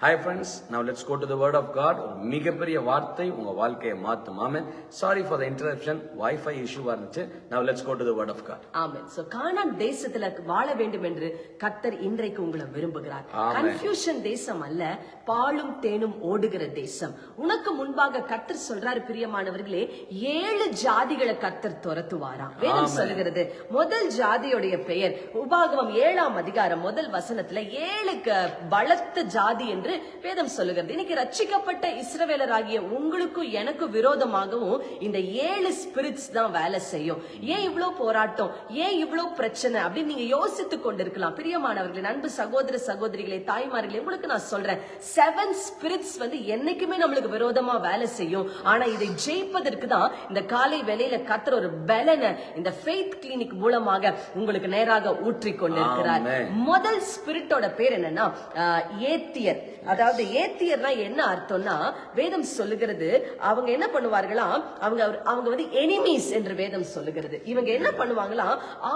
Hi friends now let's go to the word of god. ஒரு மிகப்பெரிய வார்த்தை உங்க வாழ்க்கையை மாத்தும். Amen sorry for the interruption WiFi issue இருந்துச்சு. Now let's go to the word of god. Amen so Canaan தேசத்துல வாழ வேண்டும் என்று கர்த்தர் இன்றைக்கு உங்களை விரும்புகிறார். கன்ஃபியூஷன் தேசம் அல்ல பாலும் தேனும் ஓடுகிற தேசம். உனக்கு முன்பாக கர்த்தர் சொல்றாரு பிரியமானவர்களே ஏழு ஜாதிகளை கர்த்தர் துரத்துவாராம். வேதம். சொல்லுகிறது முதல் ஜாதியுடைய பெயர் உபாகமம் ஏழாம் அதிகாரம் முதல் வசனத்துல ஏழு க- பலத்த ஜாதி என்று வேதம் சொல்லுகிறது. இன்னைக்கு ரட்சிக்கப்பட்ட இஸ்ரவேலராகிய உங்களுக்கும் எனக்கு விரோதமாகவும் இந்த ஏழு ஸ்பிரிட்ஸ் தான் வேலை செய்யும். ஏன் இவ்வளவு போராட்டம்? ஏன் இவ்வளவு பிரச்சனை? அப்படின்னு நீங்க யோசித்துக் கொண்டிருக்கலாம். பிரியமானவர்களே அன்பு சகோதர சகோதரிகளே தாய்மார்களே உங்களுக்கு நான் சொல்றேன். செவன் ஸ்பிரிட்ஸ் வந்து என்னைக்குமே நம்மளுக்கு விரோதமா வேலை செய்யும். ஆனா இதை ஜெயிப்பதற்கு தான் இந்த காலை வேளையில கத்துற ஒரு பலனை இந்த ஃபெய்த் கிளினிக் மூலமாக உங்களுக்கு நேராக ஊற்றி கொண்டிருக்கிறார். முதல் ஸ்பிரிட்டோட பேர் என்னன்னா ஏத்தியர். அதாவது ஏத்தியர்னா என்ன அர்த்தம்னா வேதம் சொல்லுகிறது அவங்க என்ன பண்ணுவார்களா அவங்க அவங்க வந்து எனிமீஸ் என்று வேதம் சொல்லுகிறது. இவங்க என்ன பண்ணுவாங்களா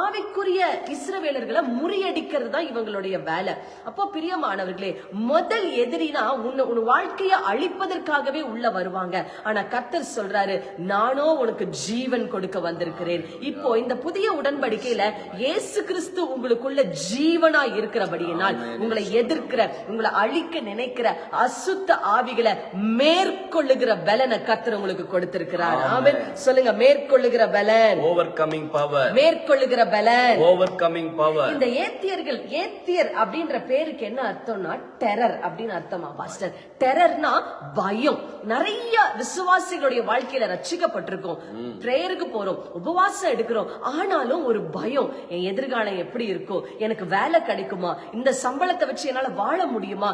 ஆவிக்குரிய இஸ்ரவேலர்களை முறியடிக்கிறது தான் இவங்களுடைய வேலை. அப்போ பிரியமானவர்களே முதல் எதிரினா உன்னை உன் வாழ்க்கையை அழிப்பதற்காகவே உள்ள வருவாங்க. ஆனா கர்த்தர் சொல்றாரு நானோ உனக்கு ஜீவன் கொடுக்க வந்திருக்கிறேன். இப்போ இந்த புதிய உடன்படிக்கையில இயேசு கிறிஸ்து உங்களுக்குள்ள ஜீவனா இருக்கிறபடியினால் உங்களை எதிர்க்கிற உங்களை அழிக்க நினைக்கிற அசுத்த ஆவிகளை மேற்கொள்ளுகிற பலனை கர்த்தர் உங்களுக்கு கொடுத்திருக்கிறார். ஆமென். சொல்லுங்க மேற்கொள்ளுகிற பலன். ஓவர்கமிங் பவர் மேற்கொள்ளுகிற பலன். ஓவர்கமிங் பவர் இந்த ஏத்தியர்கள் ஏத்தியர் அப்படின்ற பேருக்கு என்ன அர்த்தம்னா டெரர் அப்படின்னு அர்த்தமா பாஸ்டர் டெரர்னா பயம். நிறைய விசுவாசிகளுடைய வாழ்க்கையில ரட்சிக்கப்பட்டிருக்கோம் பிரேயருக்கு போறோம் உபவாசம் எடுக்கிறோம். ஆனாலும் ஒரு பயம். என் எதிர்காலம் எப்படி இருக்கும்? எனக்கு வேலை கிடைக்குமா? இந்த சம்பளத்தை வச்சு என்னால வாழ முடியுமா?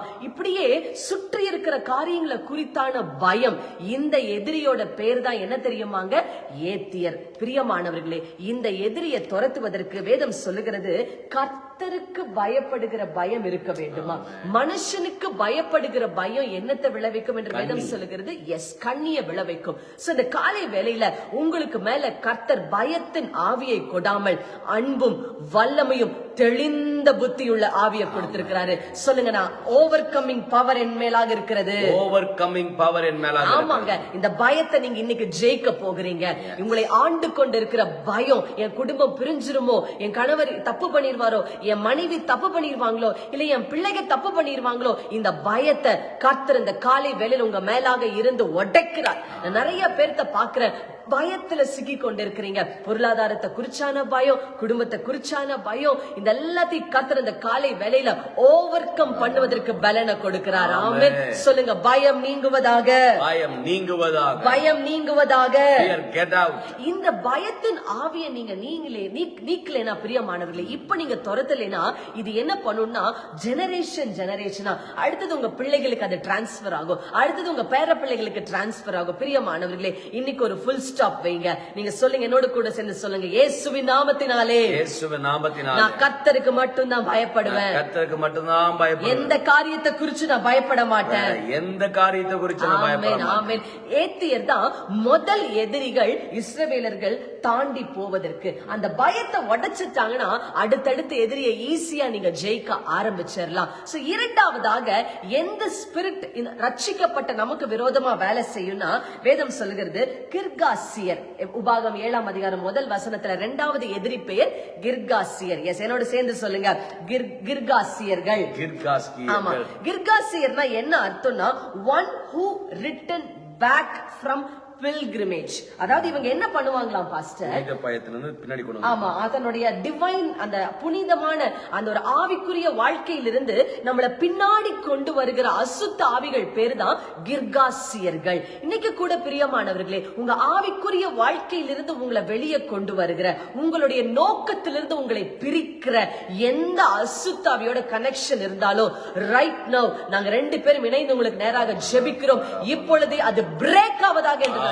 இப்படியே சுற்றி இருக்கிற காரியங்களை குறித்தான பயம் இந்த எதிரியோட பேர் தான் என்ன தெரியுமாங்க? ஏத்தியர். பிரியமானவர்களே இந்த எதிரியை துரத்துவதற்கு வேதம் சொல்லுகிறது கர்த்தருக்கு பயப்படுகிற பயம் இருக்க வேண்டுமா? மனுஷனுக்கு பயப்படுகிற பயம் என்னத்தை விளைவிக்கும் என்று வேதம் சொல்லுகிறது? எஸ் கண்ணிய விளைவிக்கும். சோ இந்த காலை வேளையில உங்களுக்கு மேல கர்த்தர் பயத்தின் ஆவியை கொடாமல் அன்பும் வல்லமையும் தெளிந்த புத்தியுள்ள ஆவியை கொடுத்திருக்கிறாரு. சொல்லுங்க நான் ஓவர் கம்மிங் பவர் என் மேலாக இருக்கிறது. ஓவர்கமிங் பவர் என் மேல ஆமாங்க. இந்த பயத்தை நீங்க இன்னைக்கு ஜெயிக்க போகிறீங்க. உங்களை ஆண்டு கொண்டு இருக்கிற பயம் என் குடும்பம் பிரிஞ்சிருமோ? என் கணவர் தப்பு பண்ணிருவாரோ? என் மனைவி தப்பு பண்ணிருவாங்களோ இல்ல என் பிள்ளைங்க தப்பு பண்ணிருவாங்களோ இந்த பயத்தை கர்த்தர் இந்த காலை வேலையில் உங்க மேலாக இருந்து உடைக்கிறார். நான் நிறைய பேர்த்த பாக்குறேன் பயத்துல சிக்கி கொண்டிருக்கிறீங்க பொருளாதாரத்தை குறிச்சான பயம் குடும்பத்தை குறிச்சான பயம் இந்த எல்லாத்தையும் கர்த்தர் இந்த காலை வேளையில ஓவர் கம் பண்ணுவதற்கு பலனை கொடுக்கிறார். ஆமென். சொல்லுங்க பயம் நீங்குவதாக. பயம் நீங்குவதாக. பயம் நீங்குவதாக. இந்த பயத்தின் ஆவியை நீங்க நீங்களே நீக்- நீக்கலைனா பிரியமானவர்களே இப்ப நீங்க துரத்தலைனா இது என்ன பண்ணும்னா ஜெனரேஷன் ஜெனரேஷனா அடுத்தது உங்க பிள்ளைகளுக்கு அது டிரான்ஸ்பர் ஆகும். அடுத்தது உங்க பேர பிள்ளைகளுக்கு டிரான்ஸ்பர் ஆகும். பிரியமானவர்களே இன்னைக்கு ஒரு ஃபுல் ஸ்டாப் வைங்க. நீங்க சொல்லுங்க என்னோட கூட சேர்ந்து சொல்லுங்க. இயேசுவின் நாமத்தினாலே. இயேசுவின் நாமத்தினாலே. நான் கர்த்தருக்கு மட்டும்தான் பயப்படுவேன். கர்த்தருக்கு மட்டும்தான் பயப்படுவேன். எந்த காரியத்தை குறிச்சு நான் பயப்பட மாட்டேன். எந்த காரியத்தை குறித்து நான் பயப்பட ஆமென். ஏத்தியர் தான் முதல் எதிரிகள் இஸ்ரவேலர்கள் தாண்டி போவதற்கு. அந்த பயத்தை உடைச்சிட்டாங்கன்னா அடுத்தடுத்த எதிரியை ஈஸியா நீங்க ஜெயிக்க ஆரம்பிச்சிடலாம். சோ இரண்டாவதாக எந்த ஸ்பிரிட் ரட்சிக்கப்பட்ட நமக்கு விரோதமா வேலை செய்யும்னா வேதம் சொல்லுகிறது கிர்காசியர். உபாகம் ஏழாம் அதிகாரம் முதல் வசனத்துல இரண்டாவது எதிரி பெயர் கிர்காசியர். எஸ் என்னோட சேர்ந்து சொல்லுங்க. கிர் கிர்காசியர்கள். ஆமா. கிர்காசியர்னா என்ன அர்த்தம்னா one who return back from pilgrimage அதாவது இவங்க என்ன பண்ணுவாங்களாம் பாஸ்டர் பயத்திலிருந்து பின்னாடி கொண்டு ஆமா அதனுடைய டிவைன் அந்த புனிதமான அந்த ஒரு ஆவிக்குரிய வாழ்க்கையிலிருந்து நம்மள பின்னாடி கொண்டு வருகிற அசுத்த ஆவிகள் பேர் தான் கிர்காசியர்கள். இன்னைக்கு கூட பிரியமானவர்களே உங்க ஆவிக்குரிய வாழ்க்கையிலிருந்து உங்களை வெளியே கொண்டு வருகிற உங்களுடைய நோக்கத்திலிருந்து உங்களை பிரிக்கிற எந்த அசுத்த ஆவியோட கனெக்ஷன் இருந்தாலும் ரைட் நவ் நாங்க ரெண்டு பேரும் இணைந்து உங்களுக்கு நேராக ஜெபிக்கிறோம். இப்பொழுதே அது பிரேக் ஆவதாக என்று.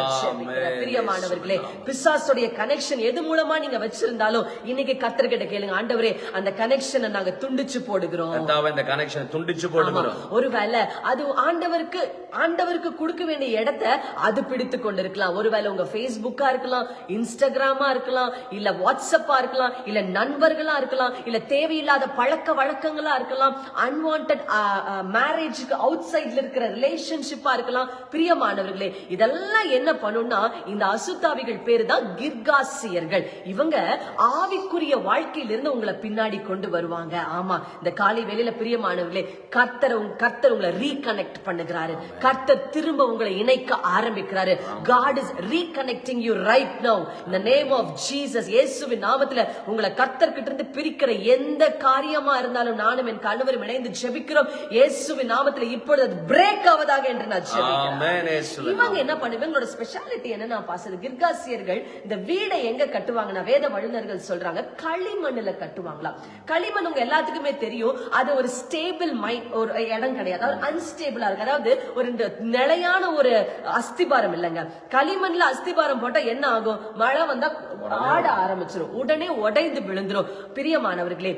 பிரியமானவர்களே பிசாசுடைய கனெக்ஷன் எது மூலமா நீங்க வச்சிருந்தாலும் இன்னைக்கு கத்தர்கிட்ட கேளுங்க. ஆண்டவரே அந்த கனெக்ஷனை நாங்க துண்டிச்சு போடுகிறோம். இந்த கனெக்ஷன் துண்டிச்சு. போடுகிறோம். ஒருவேளை அது ஆண்டவருக்கு ஆண்டவருக்கு கொடுக்க வேண்டிய இடத்தை அது பிடித்து கொண்டிருக்கலாம். ஒருவேளை உங்க Facebookஆ இருக்கலாம் இன்ஸ்டாகிராமா இருக்கலாம் இல்ல வாட்ஸ்அப்பா இருக்கலாம் இல்ல நண்பர்களா இருக்கலாம் இல்ல தேவையில்லாத பழக்க வழக்கங்களா இருக்கலாம் அன்வான்ட் மேரேஜுக்கு அவுட் சைட்ல இருக்கிற ரிலேஷன்ஷிப்பா இருக்கலாம். பிரியமானவர்களே இதெல்லாம் என்ன பண்ணும்னா இந்த அசுத்தாவிகள் பேரு தான் கிர்காசியர்கள். இவங்க ஆவிக்குரிய வாழ்க்கையிலிருந்து உங்களை பின்னாடி கொண்டு வருவாங்க. ஆமா இந்த காலை வேளையில பிரியமானவர்களே கர்த்தர் கர்த்தர் உங்களை ரீகனெக்ட் பண்ணுகிறாரு. கர்த்தர் திரும்ப உங்களை இணைக்க ஆரம்பிக்கிறாரு. God is reconnecting you right now இந்த நேம் ஆஃப் ஜீசஸ் இயேசுவின் நாமத்துல உங்களை கர்த்தர் கிட்ட இருந்து பிரிக்கிற எந்த காரியமா இருந்தாலும் நானும் என் கணவரும் இணைந்து ஜெபிக்கிறோம். இயேசுவின் நாமத்துல இப்பொழுது பிரேக் ஆவதாக என்று நான் ஜெபிக்கிறேன். இவங்க என்ன பண்ணுவாங்க இவங்களோட ஸ்பெஷாலிட்டி என்ன நான் பாசது கிர்காசியர்கள் இந்த வீடை எங்க கட்டுவாங்கன்னா வேத வல்லுநர்கள் சொல்றாங்க களிமண்ணுல கட்டுவாங்களாம் களிமண் உங்க எல்லாத்துக்குமே தெரியும். அது ஒரு ஸ்டேபிள் மைண்ட் ஒரு இடம் கிடையாது. அதாவது அன்ஸ்டேபிளா இருக்கு. அதாவது ஒரு இந்த நிலையான ஒரு அஸ்திபாரம் இல்லைங்க. களிமண்ல அஸ்திபாரம் போட்டா என்ன ஆகும்? மழை வந்தா ஆட ஆரம்பிச்சிடும் உடனே உடைந்து விழுந்துரும். பிரியமானவர்களே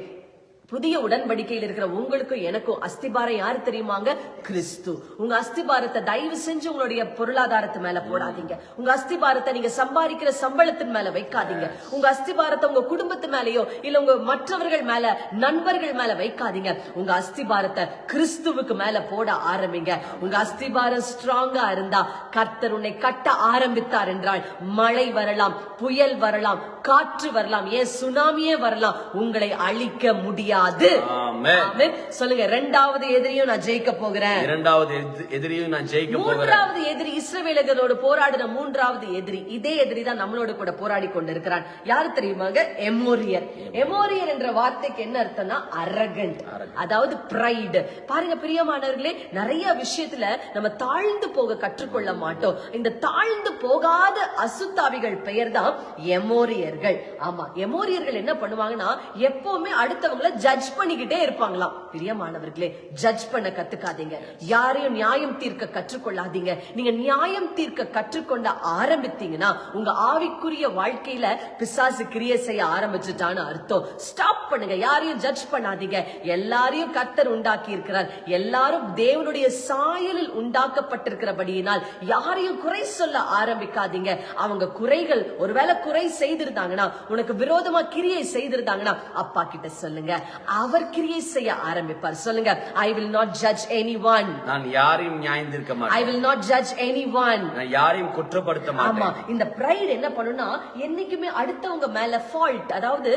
புதிய உடன்படிக்கையில் இருக்கிற உங்களுக்கும் எனக்கும் அஸ்திபாரம் யாரு தெரியுமாங்க? கிறிஸ்து. உங்க அஸ்திபாரத்தை தயவு செஞ்சு உங்களுடைய பொருளாதாரத்து மேல போடாதீங்க. உங்க அஸ்திபாரத்தை நீங்க சம்பாதிக்கிற சம்பளத்தின் மேல வைக்காதீங்க. உங்க அஸ்திபாரத்தை உங்க குடும்பத்து மேலயோ இல்ல உங்க மற்றவர்கள் மேல நண்பர்கள் மேல வைக்காதீங்க. உங்க அஸ்திபாரத்தை கிறிஸ்துவுக்கு மேல போட ஆரம்பிங்க. உங்க அஸ்திபாரம் ஸ்ட்ராங்கா இருந்தா கர்த்தர் உன்னை கட்ட ஆரம்பித்தார் என்றால் மழை வரலாம் புயல் வரலாம் காற்று வரலாம் ஏன் சுனாமியே வரலாம் உங்களை அழிக்க முடியாது. ஆமென். சொல்லுங்க ரெண்டாவது எதிரியும் நான் ஜெயிக்க போகிறேன். இரண்டாவது எதி- எதிரியும் நான் ஜெயிக்க போகிறேன். மூன்றாவது எதிரி இஸ்ரவேலர்களோடு போராடின மூன்றாவது எதிரி இதே எதிரி தான் நம்மளோட கூட போராடி கொண்டிருக்கிறான். யாரு தெரியுமாங்க எமோரியர். எமோரியர் என்ற வார்த்தைக்கு என்ன அர்த்தம்னா அரகண்ட் அதாவது பிரைடு பாருங்க பிரியமானவர்களே நிறைய விஷயத்துல நம்ம தாழ்ந்து போக கற்றுக்கொள்ள மாட்டோம். இந்த தாழ்ந்து போகாத அசுத்தாவிகள் பெயர் தான் எமோரியர்கள். ஆமா எமோரியர்கள் என்ன பண்ணுவாங்கன்னா எப்பவுமே அடுத்தவங்கள ஜட்ஜ் பண்ணிக்கிட்டே இருப்பாங்களாம். பிரியமானவர்களே ஜட்ஜ் பண்ண கத்துக்காதீங்க. யாரையும் நியாயம் தீர்க்க கற்றுக்கொள்ளாதீங்க. நீங்க நியாயம் தீர்க்க கற்றுக்கொண்ட ஆரம்பித்தீங்கன்னா உங்க ஆவிக்குரிய வாழ்க்கையில பிசாசு கிரியை செய்ய ஆரம்பிச்சுட்டான்னு அர்த்தம். ஸ்டாப் பண்ணுங்க. யாரையும் ஜட்ஜ் பண்ணாதீங்க. எல்லாரையும் கர்த்தர் உண்டாக்கி இருக்கிறார் எல்லாரும் தேவனுடைய சாயலில் உண்டாக்கப்பட்டிருக்கிறபடியினால் யாரையும் குறை சொல்ல ஆரம்பிக்காதீங்க. அவங்க குறைகள் ஒருவேளை குறை செய்திருந்தாங்கன்னா உனக்கு விரோதமா கிரியை செய்திருந்தாங்கன்னா அப்பா கிட்ட சொல்லுங்க. அவர் கிரியை செய்ய ஆரம்பிப்பார். சொல்லுங்க I will not judge any one நான் யாரையும் நியாயந்திருக்க ஐ மாட்டேன். Will not judge any one நான் யாரையும் குற்றப்படுத்த ஆமா மாட்டேன் இந்த பிரைட் என்ன பண்ணுனா என்னைக்குமே அடுத்தவங்க மேல ஃபால்ட் அதாவது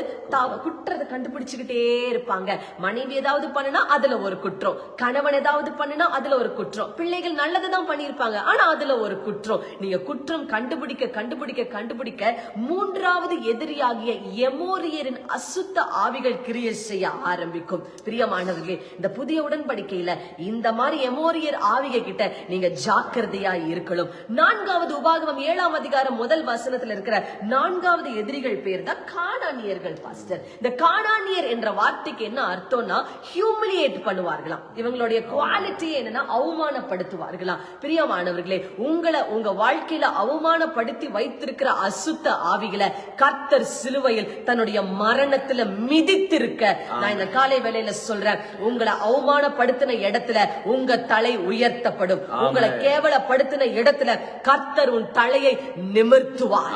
குற்றத்தை கண்டுபிடிச்சுக்கிட்டே இருப்பாங்க. மனைவி ஏதாவது பண்ணுனா அதுல ஒரு குற்றம். கணவன் ஏதாவது பண்ணுனா அதுல ஒரு குற்றம். பிள்ளைகள் நல்லதுதான் பண்ணிருப்பாங்க ஆனா அதுல ஒரு குற்றம். நீங்க குற்றம் கண்டுபிடிக்க கண்டுபிடிக்க கண்டுபிடிக்க மூன்றாவது எதிரியாகிய எமோரியரின் அசுத்த ஆவிகள் கிரியை செய்ய ஆரம்பிக்கும். பிரியமானவர்களே இந்த புதிய உடன்படிக்கையில இந்த மாதிரி எமோரியர் ஆவிக கிட்ட நீங்க ஜாக்கிரதையா இருக்கணும். நான்காவது உபாகமம் ஏழாம் அதிகாரம் முதல் வசனத்துல இருக்கிற நான்காவது எதிரிகள் பேர் தான் காணானியர்கள் பாஸ்டர். இந்த காணானியர் என்ற வார்த்தைக்கு என்ன அர்த்தம்னா ஹியூமிலியேட் பண்ணுவார்களாம். இவங்களுடைய குவாலிட்டி என்னன்னா அவமானப்படுத்துவார்களாம். பிரியமானவர்களே உங்களை உங்க வாழ்க்கையில அவமானப்படுத்தி வைத்திருக்கிற அசுத்த ஆவிகளை கர்த்தர் சிலுவையில் தன்னுடைய மரணத்துல மிதித்திருக்க நான் இந்த காலை வேளையில சொல்றேன். உங்களை அவமானப்படுத்தின இடத்துல உங்க தலை உயர்த்தப்படும். உங்களை கேவலப்படுத்தின இடத்துல கர்த்தர் உன் தலையை நிமிர்த்துவார்.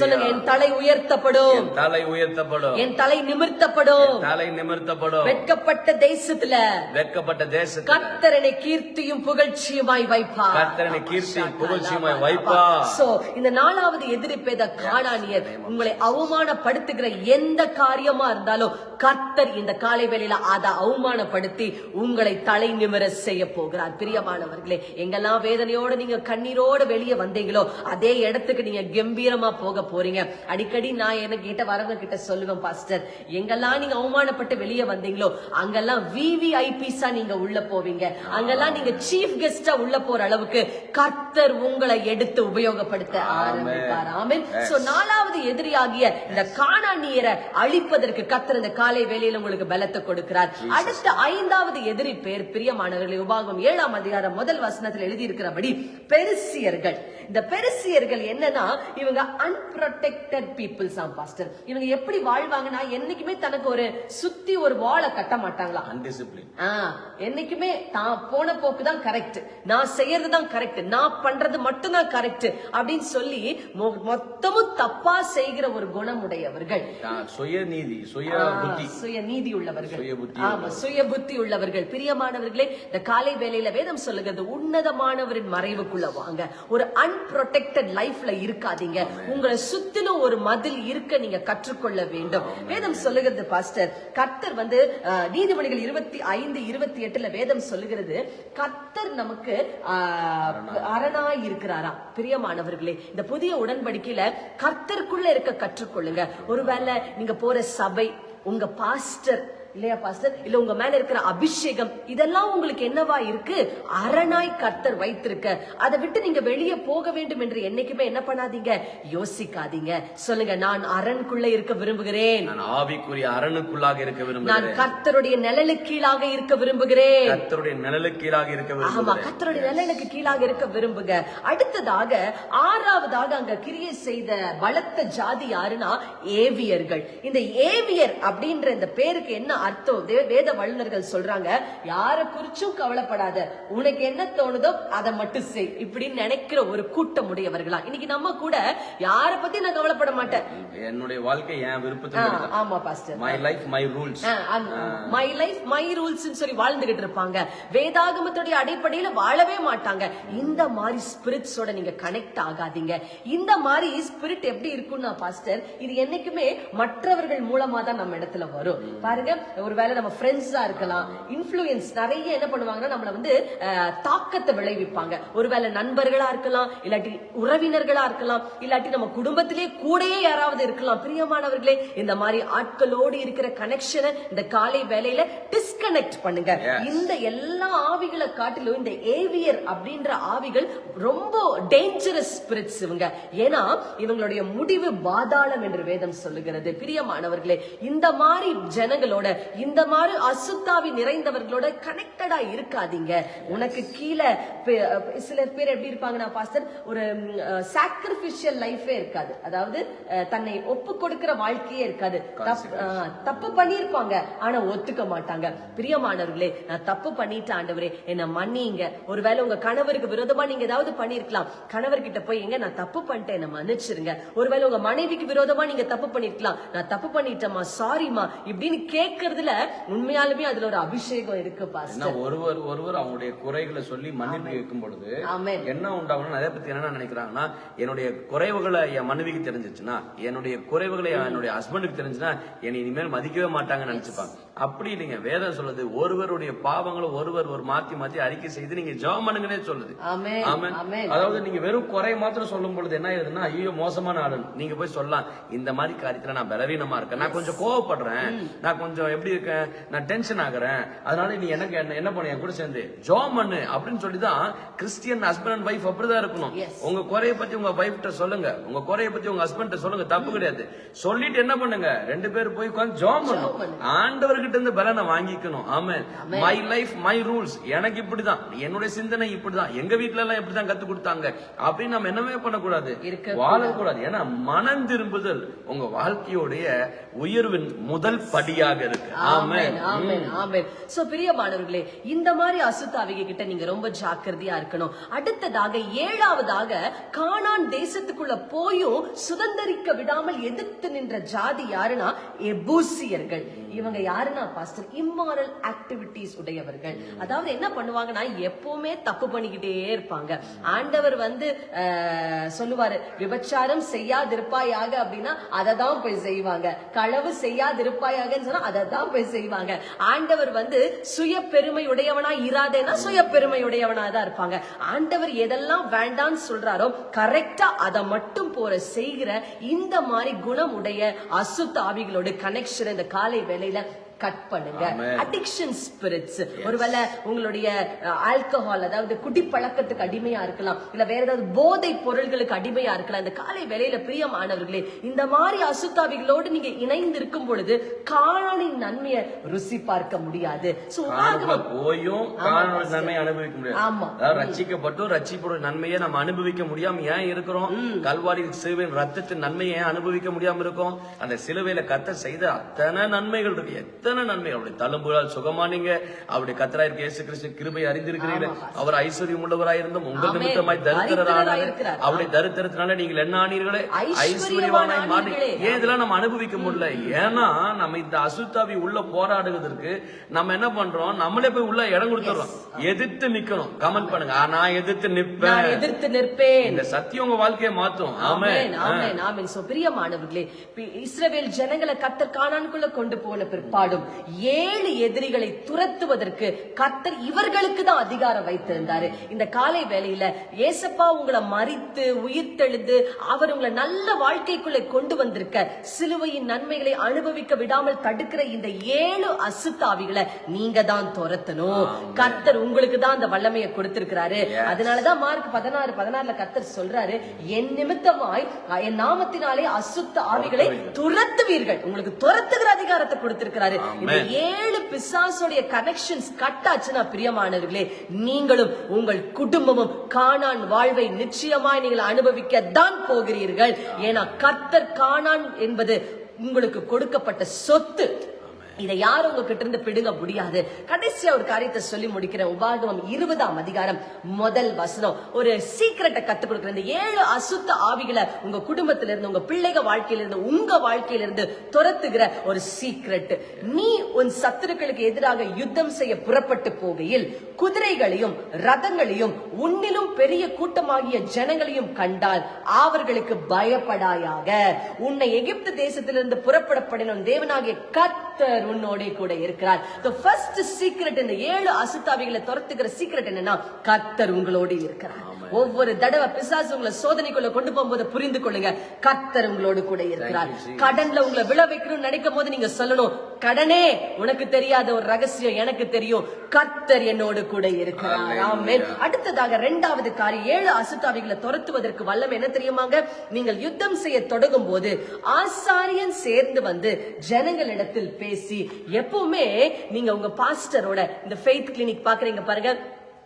சொல்லுங்க என் தலை உயர்த்தப்படும். என் தலை உயர்த்தப்படும். என் தலை நிமிர்த்தப்படும். தலை நிமிர்த்தப்படும். வெட்கப்பட்ட தேசத்துல வெட்கப்பட்ட தேசத்தில் கர்த்தரனை கீர்த்தியும் புகழ்ச்சியுமாய் வைப்பார். கர்த்தரனை கீர்த்தியும் புகழ்ச்சியுமாய் வைப்பார். சோ இந்த நாலாவது எதிர்ப்பேத காணானியர் உங்களை அவமானப்படுத்துகிற எந்த காரியமா இருந்தாலும் கர்த்தர் இந்த காலை வேளையில அதை அவமானப்படுத்தி உங்களை தலை நிமிர செய்ய போகிறார். பிரியமானவர்களே எங்கெல்லாம் வேதனையோட நீங்க கண்ணீரோட வெளியே வந்தீங்களோ அதே இடத்துக்கு நீங்க கம்பீரமா போக போறீங்க. அடிக்கடி நான் என்ன கிட்ட வரவங்க கிட்ட சொல்லுவேன் பாஸ்டர் எங்கெல்லாம் நீங்க அவமானப்பட்டு வெளியே வந்தீங்களோ அங்கெல்லாம் விவிஐபிஸா நீங்க உள்ள போவீங்க. அங்கெல்லாம் நீங்க சீஃப் கெஸ்டா உள்ள போற அளவுக்கு கர்த்தர் உங்களை எடுத்து உபயோகப்படுத்த ஆரம்பிப்பார். ஆமென். சோ நாலாவது எதிரியாகிய இந்த காணானியரை அழிப்பதற்கு கர்த்தர் இந்த காலை வேளையில உங்களுக்கு பலத்தை கொடுக்கிறார். அடுத்த ஐந்தாவது எதிரி பேர் பிரியமானவர்களை உபாகம் ஏழாம் அதிகாரம் முதல் வசனத்தில் எழுதி இருக்கிறபடி பெருசியர்கள். இந்த பெருசியர்கள் என்னன்னா இவங்க அன்பிரொடெக்டட் பீப்புள்ஸ் ஆம் பாஸ்டர் இவங்க எப்படி வாழ்வாங்கன்னா என்னைக்குமே தனக்கு ஒரு சுத்தி ஒரு வாழை கட்ட மாட்டாங்களா? அன்டிசிப்ளின் என்னைக்குமே தான் போன போக்கு தான் கரெக்ட் நான் செய்யறது தான் கரெக்ட் நான் பண்றது மட்டும் தான் கரெக்ட் அப்படின்னு சொல்லி மொத்தமும் தப்பா செய்கிற ஒரு குணமுடையவர்கள். சுயநீதி சுய புத்தி. சுய நீதி உள்ளவர்கள். ஆமா சுய புத்தி உள்ளவர்கள். பிரியமானவர்களே இந்த காலை வேளையில வேதம் சொல்லுகிறது உன்னதமானவரின் மறைவுக்குள்ள வாங்க. ஒரு அன்பிரொடெக்டட் லைஃப்ல இருக்காதீங்க. உங்களை சுத்திலும் ஒரு மதில் இருக்க நீங்க கற்றுக்கொள்ள வேண்டும். வேதம் சொல்லுகிறது பாஸ்டர் கர்த்தர் வந்து நீதிமொழிகள் இருபத்தி ஐந்து இருபத்தி எட்டுல வேதம் சொல்லுகிறது கர்த்தர் நமக்கு அரணாய். இருக்கிறாரா? பிரியமானவர்களே இந்த புதிய உடன்படிக்கையில கர்த்தருக்குள்ள இருக்க கற்றுக்கொள்ளுங்க. ஒருவேளை நீங்க போற சபை உங்க பாஸ்டர் இல்லையா பாஸ்டர்? இல்ல உங்க மேல இருக்கிற அபிஷேகம் இதெல்லாம் உங்களுக்கு என்னவா இருக்கு? அரணாய் கர்த்தர் வைத்திருக்க. அதை விட்டு நீங்க வெளியே போக வேண்டும் என்று என்னைக்குமே என்ன பண்ணாதீங்க? யோசிக்காதீங்க. சொல்லுங்க நான் அரண்குள்ள இருக்க விரும்புகிறேன். நான் ஆவிக்குரிய அரணுக்குள்ளாக இருக்க நான் விரும்புகிறேன் கர்த்தருடைய நிழலுக்கு கீழாக இருக்க விரும்புகிறேன். கர்த்தருடைய நிழலுக்கு கீழாக இருக்க ஆமா விரும்புகிறேன். கர்த்தருடைய நிழலுக்கு கீழாக இருக்க விரும்புங்க. அடுத்ததாக ஆறாவதாக அங்க கிரியை செய்த பலத்த ஜாதி யாருன்னா ஏவியர்கள். இந்த ஏவியர் அப்படின்ற இந்த பேருக்கு என்ன அர்த்தம். வேத வல்லுநர்கள் சொல்றாங்க யார குறிச்சும் கவலைப்படாத. உனக்கு என்ன தோணுதோ அதை மட்டும் செய். இப்படின்னு நினைக்கிற ஒரு கூட்டம் உடையவர்களா. இன்னைக்கு நம்ம கூட யார பத்தி நான் கவலைப்பட மாட்டேன். என்னுடைய வாழ்க்கை என் ஆ, விருப்பத்தின் ஆமா pastor my life my rules my life my rules சொல்லி வாழ்ந்துகிட்டு இருப்பாங்க. வேதாகமத்துடைய அடிப்படையில வாழவே மாட்டாங்க. இந்த மாதிரி ஸ்பிரிட்ஸோட நீங்க கனெக்ட் ஆகாதீங்க. இந்த மாதிரி ஸ்பிரிட் எப்படி இருக்கும்னா பாஸ்டர் இது என்னைக்குமே மற்றவர்கள் மூலமா தான் நம்ம இடத்துல வரும். பாருங்க ஒருவேளை நம்ம ஃப்ரெண்ட்ஸா இருக்கலாம். இன்ஃப்ளூயன்ஸ் நிறைய என்ன பண்ணுவாங்கன்னா நம்மள வந்து தாக்கத்தை விளைவிப்பாங்க. ஒருவேளை நண்பர்களா இருக்கலாம் இல்லாட்டி உறவினர்களா இருக்கலாம் இல்லாட்டி நம்ம குடும்பத்திலே கூடயே யாராவது இருக்கலாம். பிரியமானவர்களே இந்த மாதிரி ஆட்களோடு இருக்கிற கனெக்ஷனை இந்த காலை வேலையில டிஸ்கனெக்ட் பண்ணுங்க. இந்த எல்லா ஆவிகளை காட்டிலும் இந்த ஏவியர் அப்படின்ற ஆவிகள் ரொம்ப டேஞ்சரஸ் ஸ்பிரிட்ஸ் இவங்க. ஏன்னா இவங்களுடைய முடிவு பாதாளம் என்று வேதம் சொல்லுகிறது. பிரியமானவர்களே இந்த மாதிரி ஜனங்களோட இந்த மாதிரி அசுத்தாவி நிறைந்தவர்களோட கனெக்டடா இருக்காதீங்க. உனக்கு கீழே சில பேர் எப்படி இருப்பாங்கன்னா பாஸ்டர் ஒரு சாக்ரிபிஷியல் லைஃபே இருக்காது. அதாவது தன்னை ஒப்பு கொடுக்கிற வாழ்க்கையே இருக்காது. தப்பு பண்ணியிருப்பாங்க ஆனா ஒத்துக்க மாட்டாங்க. பிரியமானவர்களே நான் தப்பு பண்ணிட்டேன் ஆண்டவரே. என்ன மன்னிங்க. ஒருவேளை உங்க கணவருக்கு விரோதமா நீங்க ஏதாவது பண்ணிருக்கலாம். கணவர்கிட்ட போய் எங்க நான் தப்பு பண்ணிட்டேன் என்ன மன்னிச்சிருங்க. ஒருவேளை உங்க மனைவிக்கு விரோதமா நீங்க தப்பு பண்ணிருக்கலாம். நான் தப்பு பண்ணிட்டேமா சாரிமா இப்படின்னு கேட்கறதுல உண்மையாலுமே அதுல ஒரு அபிஷேகம் இருக்கு பாஸ்டர் ஒருவர் ஒருவர் அவங்களுடைய குறைகளை சொல்லி மன்னிப்பு கேட்கும் பொழுது என்ன உண்டாகணும் நிறைய பேர் என்ன நினைக்கிறாங்கன்னா என்னுடைய குறைவுகளை என் மனைவிக்கு தெரிஞ்சிச்சுன்னா என்னுடைய குறைவுகளை என்னுடைய ஹஸ்பண்டுக்கு தெரிஞ்சுன்னா என்னை இனிமேல் மதிக்கவே மாட்டாங்கன்னு நினைச்சுப்பாங்க. அப்படி இல்லைங்க வேதம் சொல்லுது. ஒருவருடைய பாவங்களை ஒருவர் ஒரு மாத்தி மாத்தி அறிக்கை செய்து நீங்க ஜெபம் பண்ணுங்கன்னே சொல்லுது. அதாவது நீங்க வெறும் குறை மாத்திரம் சொல்லும் பொழுது என்ன ஆகுதுன்னா ஐயோ மோசமான ஆளு நீங்க போய் சொல்லலாம் இந்த மாதிரி காரியத்துல நான் பலவீனமா இருக்கேன். நான் கொஞ்சம் கோவப்படுறேன். நான் கொஞ்சம் எப்படி இருக்கேன்? நான் டென்ஷன் ஆகுறேன். அதனால நீ எனக்கு என்ன என்ன பண்ணு? என் கூட சேர்ந்து ஜோம் பண்ணு அப்படின்னு சொல்லி தான் கிறிஸ்டியன் ஹஸ்பண்ட் அண்ட் ஒய்ஃப் அப்படிதான் இருக்கணும். உங்க குறைய பத்தி உங்க கிட்ட சொல்லுங்க. உங்க குறைய பத்தி உங்க ஹஸ்பண்ட் சொல்லுங்க. தப்பு கிடையாது. சொல்லிட்டு என்ன பண்ணுங்க? ரெண்டு பேரும் போய் உட்கார்ந்து ஜோம் பண்ணும் ஆண்டவர்கிட்ட இருந்து பலனை வாங்கிக்கணும். Amen. My life my rules எனக்கு இப்படிதான். என்னுடைய சிந்தனை இப்படிதான். எங்க வீட்ல எல்லாம் இப்படிதான் கத்து கொடுத்தாங்க? அப்படின்னு நம்ம என்னமே பண்ணக்கூடாது. வாழக்கூடாது. ஏன்னா மனம் திரும்புதல் உங்க வாழ்க்கையோடைய உயர்வின் முதல் படியாக இருக்கு. ஆமென் ஆமென். சோ பிரியமானவர்களே இந்த மாதிரி அசுத்தாவிக கிட்ட நீங்க ரொம்ப ஜாக்கிரதையா இருக்கணும். அடுத்ததாக ஏழாவதாக கானான் தேசத்துக்குள்ள போயும் சுதந்தரிக்க விடாமல் எதிர்த்து நின்ற ஜாதி யாருன்னா எபூசியர்கள். இவங்க யாருன்னா பாஸ்டர் இம்மாரல் ஆக்டிவிட்டிஸ் உடையவர்கள். அதாவது என்ன பண்ணுவாங்கன்னா எப்பவுமே தப்பு பண்ணிக்கிட்டே இருப்பாங்க. ஆண்டவர் வந்து சொல்லுவாரு விபச்சாரம் செய்யாதிருப்பாயாக அப்படின்னா அதை தான் போய் செய்வாங்க. களவு செய்யாதிருப்பாயாகன்னு சொன்னா அதை தான் போய் செய்வாங்க. ஆண்டவர் வந்து சுய பெருமை உடையவனா இராதேன்னா சுய பெருமை உடையவனா தான் இருப்பாங்க. ஆண்டவர் எதெல்லாம் வேண்டாம்னு சொல்றாரோ கரெக்டா அதை மட்டும் போற செய்கிற இந்த மாதிரி குணம் உடைய அசுத்த ஆவிகளோட கனெக்ஷன் இந்த காலை வேளையில கட் பண்ணுங்க. அடிக்ஷன் ஸ்பிரிட்ஸ் ஒருவேளை உங்களுடைய ஆல்கஹால் அதாவது குடிப்பழக்கத்துக்கு அடிமையா இருக்கலாம். இல்ல வேற ஏதாவது போதை பொருள்களுக்கு அடிமையா இருக்கலாம். இந்த காலை வேளையில பிரியமானவர்களே இந்த மாதிரி அசுத்தாவிகளோடு நீங்க இணைந்து இருக்கும் பொழுது காணின் நன்மையை ருசி பார்க்க முடியாது. போயும் நன்மையை அனுபவிக்க முடியாது. ஆமா. அதாவது ரட்சிக்கப்பட்டும் ரட்சிப்போட நன்மையை நம்ம அனுபவிக்க முடியாம ஏன் இருக்கிறோம்? கல்வாரி சிலுவையின் ரத்தத்தின் நன்மையை ஏன் அனுபவிக்க முடியாம இருக்கோம்? அந்த சிலுவையில கத்த செய்த அத்தனை நன்மைகள் இருக்கு. எத்தனை நன்மைகள் அவருடைய தழும்புகளால் சுகமானீங்க. அவருடைய கத்தராயிருக்க இயேசு கிறிஸ்து கிருபை அறிந்திருக்கிறீர்கள் அவர் ஐஸ்வர்யம் உள்ளவராயிருந்தும் உங்கள். நிமித்தமாய் தரித்திரராயிருக்கிறார். அவருடைய தரித்திரத்தினால நீங்கள் என்ன ஆனீர்களே? ஐஸ்வர்யவானாய் மாறி. ஏன் இதெல்லாம் நம்ம அனுபவிக்க முடியல? ஏன்னா நம்ம இந்த அசுத்தாவி உள்ள போராடுவதற்கு நம்ம என்ன பண்றோம்? நம்மளே போய் உள்ள இடம் கொடுத்துறோம் எதிர்த்து நிக்கணும். கமெண்ட் பண்ணுங்க. நான் எதிர்த்து நிப்பேன் எதிர்த்து நிற்பேன். இந்த சத்தியம் உங்க வாழ்க்கையை மாத்தும் ஆமே ஆமென், ஆமென், ஆமென். So, பிரியமானவர்களே இஸ்ரவேல் ஜனங்களை கத்தர் கானானுக்குள்ள கொண்டு போன பிற்பாடும் ஏழு எதிரிகளை துரத்துவதற்கு கத்தர் இவர்களுக்கு தான் அதிகாரம் வைத்திருந்தாரு. இந்த காலை வேளையில ஏசப்பா உங்களை மறித்து உயிர்த்தெழுந்து அவர் உங்களை நல்ல வாழ்க்கைக்குள்ள கொண்டு வந்திருக்க சிலுவையின் நன்மைகளை அனுபவிக்க விடாமல் தடுக்கிற இந்த ஏழு அசுத்தாவிகளை நீங்க தான் துரத்தணும். கத்தர் உங்களுக்கு தான் அந்த வல்லமையை கொடுத்திருக்கிறாரு. அதனாலதான் மார்க் பதினாறு பதினாறுல கத்தர் சொல்றாரு என் நிமித்தமாய் என் நாமத்தினாலே அசுத்த ஆவிகளை துரத்துவீர்கள். உங்களுக்கு துரத்துகிற அதிகாரத்தை கொடுத்திருக்கிறாரு. ஏழு பிசாசுடைய கனெக்ஷன்ஸ் கட் ஆச்சுன்னா பிரியமானவர்களே நீங்களும் உங்கள் குடும்பமும் காணான் வாழ்வை நிச்சயமாய் நீங்கள் அனுபவிக்க தான் போகிறீர்கள். ஏன்னா கத்தர் காணான் என்பது உங்களுக்கு கொடுக்கப்பட்ட சொத்து. இதை யாரும் உங்ககிட்ட இருந்து பிடுங்க முடியாது? கடைசியா ஒரு காரியத்தை சொல்லி முடிக்கிற உபாகமம் இருபதாம் அதிகாரம் முதல் வசனம். ஒரு சீக்கிரட்டை கத்துக் கொடுக்கிற இந்த ஏழு அசுத்த ஆவிகளை உங்க குடும்பத்தில இருந்து உங்க பிள்ளைக வாழ்க்கையில இருந்து உங்க வாழ்க்கையில இருந்து துரத்துகிற ஒரு சீக்ரெட் நீ உன் சத்துருக்களுக்கு எதிராக யுத்தம் செய்ய புறப்பட்டு போகையில் குதிரைகளையும் ரதங்களையும் உன்னிலும் பெரிய கூட்டமாகிய ஜனங்களையும் கண்டால் அவர்களுக்கு பயப்படாயாக. உன்னை எகிப்து தேசத்திலிருந்து புறப்பட பண்ணின தேவனாகிய கர்த்தர் உன்னோட கூட இருக்கிறார். The ஃபர்ஸ்ட் சீக்ரெட் இந்த ஏழு அசுத்தாவிகளை துரத்துக்கிற சீக்ரெட் என்னன்னா கத்தர் உங்களோடு இருக்கிறார். ஒவ்வொரு தடவை பிசாசு உங்களை சோதனைக்குள்ள கொண்டு போகும்போது புரிந்து கொள்ளுங்க. கத்தர் உங்களோடு கூட இருக்கிறார். கடன்ல உங்களை விழ வைக்கணும்னு நினைக்கும் போது நீங்க சொல்லணும் கடனே உனக்கு தெரியாத ஒரு ரகசியம் எனக்கு தெரியும். கத்தர் என்னோடு கூட இருக்கிறார். ஆமென். அடுத்ததாக இரண்டாவது காரியம் ஏழு அசுத்தாவிகளை துரத்துவதற்கு வல்லம் என்ன தெரியுமாங்க? நீங்கள் யுத்தம் செய்ய தொடங்கும் போது ஆசாரியன் சேர்ந்து வந்து ஜனங்களிடத்தில் பேசி எப்பவுமே நீங்க உங்க பாஸ்டரோட இந்த ஃபெய்த் கிளினிக் பாக்குறீங்க பாருங்க.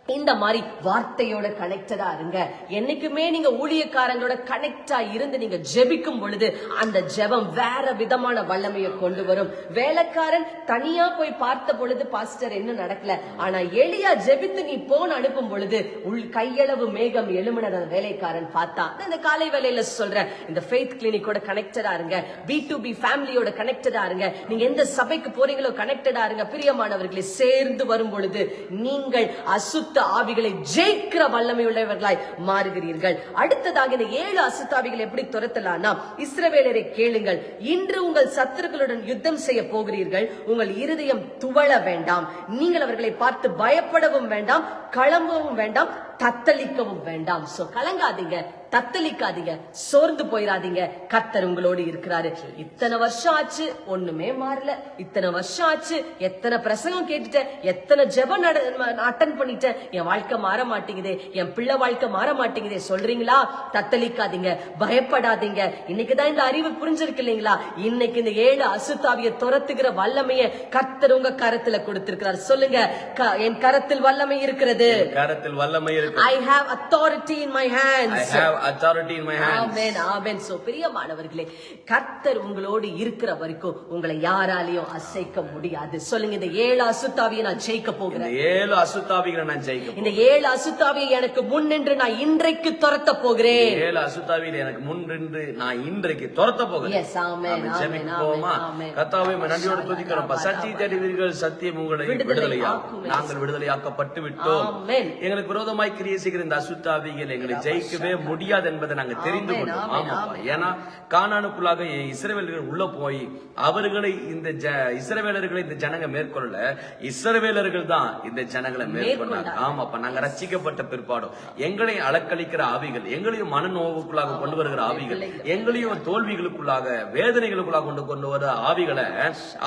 இந்த மாதிரி வார்த்தையோட கனெக்டடா இருங்க. என்னைக்குமே நீங்க ஊழியக்காரங்களோட கனெக்டா இருந்து நீங்க ஜெபிக்கும் பொழுது அந்த ஜெபம் வேற விதமான வல்லமையை கொண்டு வரும். வேலைக்காரன் தனியா போய் பார்த்த பொழுது பாஸ்டர் என்ன நடக்கல? ஆனா எளியா ஜெபித்து நீ போன் அனுப்பும் பொழுது உள் கையளவு மேகம் எழுமினத வேலைக்காரன் பார்த்தா. இந்த காலை வேலையில சொல்றேன். இந்த ஃபெய்த் கிளினிக்கோட கனெக்டடா இருங்க. பி டு பி ஃபேமிலியோட கனெக்டடா இருங்க. நீங்க எந்த சபைக்கு போறீங்களோ கனெக்டடா இருங்க. பிரியமானவர்களை சேர்ந்து வரும் பொழுது நீங்கள் அசுத்த ஆவிகளை ஜெயிக்கிற வல்லமை உள்ளவர்களாய் மாறுகிறீர்கள். அடுத்ததாக இந்த ஏழு அசுத்தாவிகளை எப்படி துரத்தலாம்னா இஸ்ரவேலரை கேளுங்கள். இன்று உங்கள் சத்துருக்களுடன் யுத்தம் செய்ய போகிறீர்கள். உங்கள் இருதயம் துவள வேண்டாம். நீங்கள் அவர்களை பார்த்து பயப்படவும் வேண்டாம் களம்பவும் வேண்டாம். தத்தளிக்கவும் வேண்டாம். சோ கலங்காதீங்க. தத்தளிக்காதீங்க. சோர்ந்து போயிடாதீங்க கத்தர் உங்களோடு இருக்கிறாரு. இத்தனை வருஷம் ஆச்சு ஒண்ணுமே மாறல. இத்தனை வருஷம் ஆச்சு எத்தனை பிரசங்கம் கேட்டுட்டேன். எத்தனை ஜெபம் அட்டன் பண்ணிட்டேன். என் வாழ்க்கை மாற மாட்டேங்குதே. என் பிள்ளை வாழ்க்கை மாற மாட்டேங்குதே. சொல்றீங்களா? தத்தளிக்காதீங்க. பயப்படாதீங்க. இன்னைக்குதான் இந்த அறிவு புரிஞ்சிருக்கு இல்லைங்களா? இன்னைக்கு இந்த ஏழு அசுத்தாவிய துரத்துகிற வல்லமைய கத்தர் உங்க கரத்துல கொடுத்திருக்கிறார். சொல்லுங்க. க- என் கரத்தில் வல்லமை இருக்கிறது. கரத்தில் வல்லமை இருக்கு I have authority in my hands. Have authority in my hand amen amen. So பிரியமானவர்களே கர்த்தர் உங்களோடு இருக்கிற வரைக்கும் உங்களை யாராலையும் அசைக்க முடியாது. சொல்லுங்க இந்த ஏழு அசுத்தாவியை நான் ஜெயிக்க போகிறேன். ஏழு அசுத்தாவிகளை நான் ஜெயிக்க இந்த ஏழு அசுத்தாவியை எனக்கு முன் நின்று நான் இன்றைக்கு துரத்த போகிறேன். ஏழு அசுத்தாவியில் எனக்கு முன் நின்று நான் இன்றைக்கு துரத்த போகிறேன். Amen, ஆமென். amen, amen, amen. கத்தாவை நன்றியோடு துதிக்கிறோம் சத்திய தேடுவீர்கள் சத்தியம் உங்களை விடுதலை விடுதலையாக்கும். நாங்கள் விடுதலையாக்கப்பட்டு விட்டோம் ஆமென். எங்களுக்கு விரோதமாய் கிரியை செய்கிற இந்த அசுத்தாவிகள் எங்களை ஜெயிக்கவே முடியாது என்பதை நாங்க தெரிந்து கொண்டோம். ஆமாப்பா ஏன்னா கானானுக்குள்ளாக இஸ்ரவேலர்கள் உள்ள போய் அவர்களை இந்த இஸ்ரவேலர்களை இந்த ஜனங்க மேற்கொள்ள இஸ்ரவேலர்கள் தான் இந்த ஜனங்களை மேற்கொண்டாங்க. ஆமாப்பா நாங்க ரட்சிக்கப்பட்ட பிற்பாடும் எங்களை அளக்களிக்கிற ஆவிகள் எங்களையும் மனநோவுக்குள்ளாக கொண்டு வருகிற ஆவிகள் எங்களையும் தோல்விகளுக்குள்ளாக வேதனைகளுக்குள்ளாக கொண்டு கொண்டு வர ஆவிகளை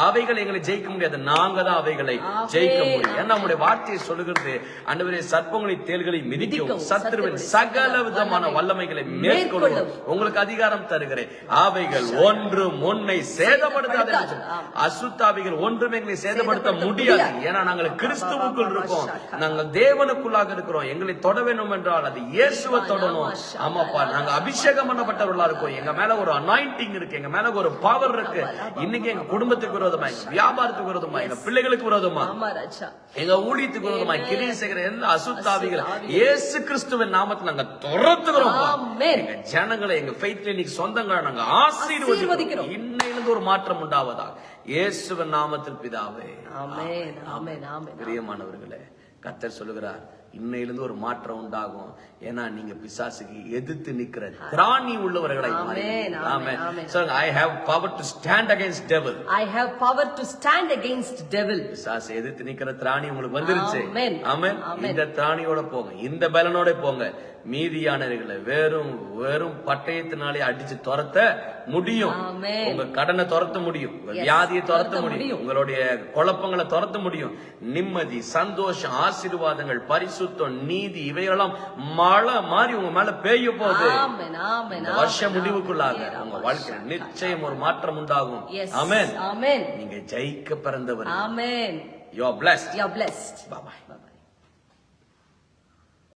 அவைகளை எங்களை ஜெயிக்க முடியாது. நாங்க தான் அவைகளை ஜெயிக்க முடியும். நம்முடைய வார்த்தையை சொல்லுகிறது அன்றுவரே சர்ப்பங்களை தேள்களை மிதிக்கவும் சத்துருவின் சகல விதமான வல்லமைகளை மேற்கொள்ளும் உங்களுக்கு அதிகாரம் தருகிறேன். ஆவைகள் ஒன்றும் உன்னை சேதப்படுத்தாது. அசுத்தாவிகள் ஒன்றும் எங்களை சேதப்படுத்த முடியாது. ஏன்னா நாங்கள் கிறிஸ்துவுக்குள் இருக்கோம். நாங்கள் தேவனுக்குள்ளாக இருக்கிறோம். எங்களை தொட வேண்டும் என்றால் அது இயேசுவை தொடணும். ஆமாப்பா நாங்க அபிஷேகம் பண்ணப்பட்டவர்களா இருக்கோம். எங்க மேல ஒரு அனாயிண்டிங் இருக்கு. எங்க மேல ஒரு பவர் இருக்கு. இன்னைக்கு எங்க குடும்பத்துக்கு விரோதமா எங்க வியாபாரத்துக்கு விரோதமா எங்க பிள்ளைகளுக்கு விரோதமா எங்க ஊழியத்துக்கு விரோதமா கிரியை செய்கிற எல்லா அசுத்தாவிகள். இயேசு கிறிஸ்துவின் நாமத்தில் நாங்க துரத்துகிறோம். எங்க ஜனங்களை எங்க ஃபெய்த் கிளினிக் சொந்தங்களை நாங்க ஆசீர்வதிக்கிறோம். இன்னையிலிருந்து ஒரு மாற்றம் உண்டாவதா? இயேசுவின் நாமத்தில் பிதாவே. ஆமென் ஆமென். ஆமென். பிரியமானவர்களே கர்த்தர் சொல்லுகிறார் இன்னையிலிருந்து ஒரு மாற்றம் உண்டாகும். ஏன்னா நீங்க பிசாசுக்கு எதிர்த்து நிக்கிற திராணி உள்ளவர்களை ஆமென். சொல்லுங்க I have power to stand against devil I have power to stand against devil பிசாசு எதிர்த்து நிக்கிற திராணி உங்களுக்கு வந்துருச்சு. ஆமென். இந்த திராணியோட போங்க. இந்த பலனோட போங்க. மீதியானவர்களை வெறும் வெறும் பட்டயத்தினாலே அடிச்சு துரத்த முடியும். உங்க கடனை துரத்த முடியும். வியாதியை துரத்த முடியும். உங்களுடைய குழப்பங்களை துரத்த முடியும். நிம்மதி சந்தோஷம் ஆசீர்வாதங்கள் பரிசுத்தம் நீதி இவையெல்லாம் மழை மாதிரி உங்க மேல பெய்ய போகுது. ஆமென் ஆமென் இந்த வருஷ முடிவுக்குள்ளாக உங்க வாழ்க்கையில நிச்சயம் ஒரு மாற்றம் உண்டாகும். ஆமென். ஆமென். நீங்க ஜெயிக்க பிறந்தவர். Amen. You are blessed you are blessed bye Bye-bye.